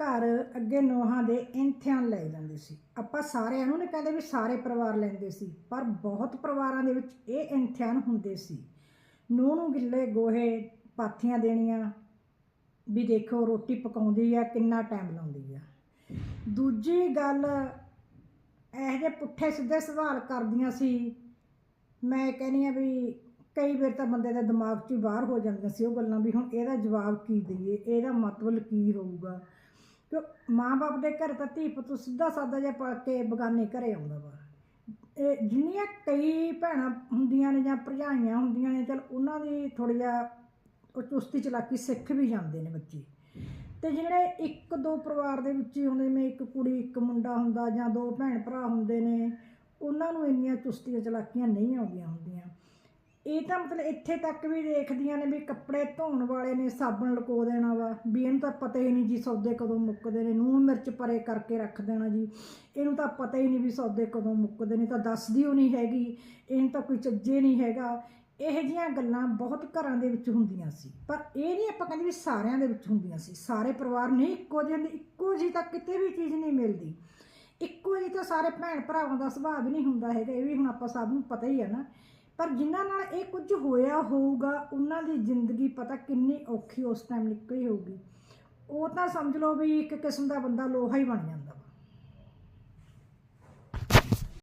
ਘਰ ਅੱਗੇ ਨੋਹਾਂ ਦੇ ਇੰਥਿਆਨ ਲੈ ਜਾਂਦੇ ਸੀ। ਆਪਾਂ ਸਾਰਿਆਂ ਨੂੰ ਨਹੀਂ ਕਹਿੰਦੇ ਵੀ ਸਾਰੇ ਪਰਿਵਾਰ ਲੈਂਦੇ ਸੀ, ਪਰ ਬਹੁਤ ਪਰਿਵਾਰਾਂ ਦੇ ਵਿੱਚ ਇਹ ਇੰਥਿਆਨ ਹੁੰਦੇ ਸੀ। ਨੂੰਹ ਨੂੰ ਗਿੱਲੇ ਗੋਹੇ ਪਾਥੀਆਂ ਦੇਣੀਆਂ, ਵੀ ਦੇਖੋ ਰੋਟੀ ਪਕਾਉਂਦੀ ਆ, ਕਿੰਨਾ ਟਾਈਮ ਲਾਉਂਦੀ ਆ। ਦੂਜੀ ਗੱਲ, ਇਹੋ ਜਿਹੇ ਪੁੱਠੇ ਸਿੱਧੇ ਸਵਾਲ ਕਰਦੀਆਂ ਸੀ। ਮੈਂ ਕਹਿੰਦੀ ਆ ਵੀ ਕਈ ਵਾਰ ਤਾਂ ਬੰਦੇ ਦੇ ਦਿਮਾਗ 'ਚ ਬਾਹਰ ਹੋ ਜਾਂਦੀਆਂ ਸੀ ਉਹ ਗੱਲਾਂ ਵੀ, ਹੁਣ ਇਹਦਾ ਜਵਾਬ ਕੀ ਦਈਏ? ਇਹਦਾ ਮਤਲਬ ਕੀ ਹੋਊਗਾ ਕਿ ਮਾਂ-ਬਾਪ ਦੇ ਘਰ ਤਾਂ ਧੀ ਪੁੱਤ ਸਿੱਧਾ ਸਾਦਾ ਜਿਹਾ ਪੜ ਕੇ ਬਗਾਨੇ ਘਰੇ ਆਉਂਦਾ ਵਾ। ਇਹ ਜਿੰਨੀਆਂ ਕਈ ਭੈਣਾਂ ਹੁੰਦੀਆਂ ਨੇ ਜਾਂ ਭਰਜਾਈਆਂ ਹੁੰਦੀਆਂ ਨੇ, ਚਲ ਉਹਨਾਂ ਦੀ ਥੋੜ੍ਹਾ ਜਿਹਾ ਉਹ ਚੁਸਤੀ ਚਲਾਕੀ ਸਿੱਖ ਵੀ ਜਾਂਦੇ ਨੇ ਬੱਚੇ। ਤੇ ਜਿਹੜੇ ਇੱਕ ਦੋ ਪਰਿਵਾਰ ਦੇ ਵਿੱਚ ਹੀ ਹੁੰਦੇ ਨੇ ਇੱਕ ਕੁੜੀ, ਇੱਕ ਮੁੰਡਾ ਹੁੰਦਾ ਜਾਂ ਦੋ ਭੈਣ ਭਰਾ ਹੁੰਦੇ ਨੇ, ਉਹਨਾਂ ਨੂੰ ਇੰਨੀਆਂ ਚੁਸਤੀਆਂ ਚਲਾਕੀਆਂ ਨਹੀਂ ਆਉਂਦੀਆਂ ਹੁੰਦੀਆਂ। ਇਹ ਤਾਂ ਮਤਲਬ ਇੱਥੇ ਤੱਕ ਵੀ ਦੇਖਦੀਆਂ ਨੇ ਵੀ ਕੱਪੜੇ ਧੋਣ ਵਾਲੇ ਨੇ ਸਾਬਣ ਲਕੋ ਦੇਣਾ ਵਾ, ਵੀ ਇਹਨੂੰ ਤਾਂ ਪਤਾ ਹੀ ਨਹੀਂ ਜੀ ਸੌਦੇ ਕਦੋਂ ਮੁੱਕਦੇ ਨੇ ਨੂਣ ਮਿਰਚ ਪਰੇ ਕਰਕੇ ਰੱਖ ਦੇਣਾ ਜੀ। ਇਹਨੂੰ ਤਾਂ ਪਤਾ ਹੀ ਨਹੀਂ ਵੀ ਸੌਦੇ ਕਦੋਂ ਮੁੱਕਦੇ ਨੇ, ਤਾਂ ਦੱਸਦੀ ਉਹ ਨਹੀਂ ਹੈਗੀ, ਇਹਨੂੰ ਤਾਂ ਕੋਈ ਚੱਜੇ ਨਹੀਂ ਹੈਗਾ। ਇਹੋ ਜਿਹੀਆਂ ਗੱਲਾਂ ਬਹੁਤ ਘਰਾਂ ਦੇ ਵਿੱਚ ਹੁੰਦੀਆਂ ਸੀ, ਪਰ ਇਹ ਨਹੀਂ ਆਪਾਂ ਕਹਿੰਦੇ ਵੀ ਸਾਰਿਆਂ ਦੇ ਵਿੱਚ ਹੁੰਦੀਆਂ ਸੀ। ਸਾਰੇ ਪਰਿਵਾਰ ਨਹੀਂ, ਇੱਕੋ ਜਿਹੇ ਹੁੰਦੇ, ਇੱਕੋ ਜਿਹੀ ਤਾਂ ਕਿਤੇ ਵੀ ਚੀਜ਼ ਨਹੀਂ ਮਿਲਦੀ। ਇੱਕੋ ਜਿਹੀ ਤਾਂ ਸਾਰੇ ਭੈਣ ਭਰਾਵਾਂ ਦਾ ਸੁਭਾਅ ਵੀ ਨਹੀਂ ਹੁੰਦਾ ਹੈਗਾ, ਇਹ ਵੀ ਹੁਣ ਆਪਾਂ ਸਭ ਨੂੰ ਪਤਾ ਹੀ ਹੈ ਨਾ। ਪਰ ਜਿਨ੍ਹਾਂ ਨਾਲ ਇਹ ਕੁਝ ਹੋਇਆ ਹੋਊਗਾ, ਉਹਨਾਂ ਦੀ ਜ਼ਿੰਦਗੀ ਪਤਾ ਕਿੰਨੀ ਔਖੀ ਉਸ ਟਾਈਮ ਨਿਕਲੀ ਹੋਊਗੀ। ਉਹ ਤਾਂ ਸਮਝ ਲਓ ਵੀ ਇੱਕ ਕਿਸਮ ਦਾ ਬੰਦਾ ਲੋਹਾ ਹੀ ਬਣ ਜਾਂਦਾ।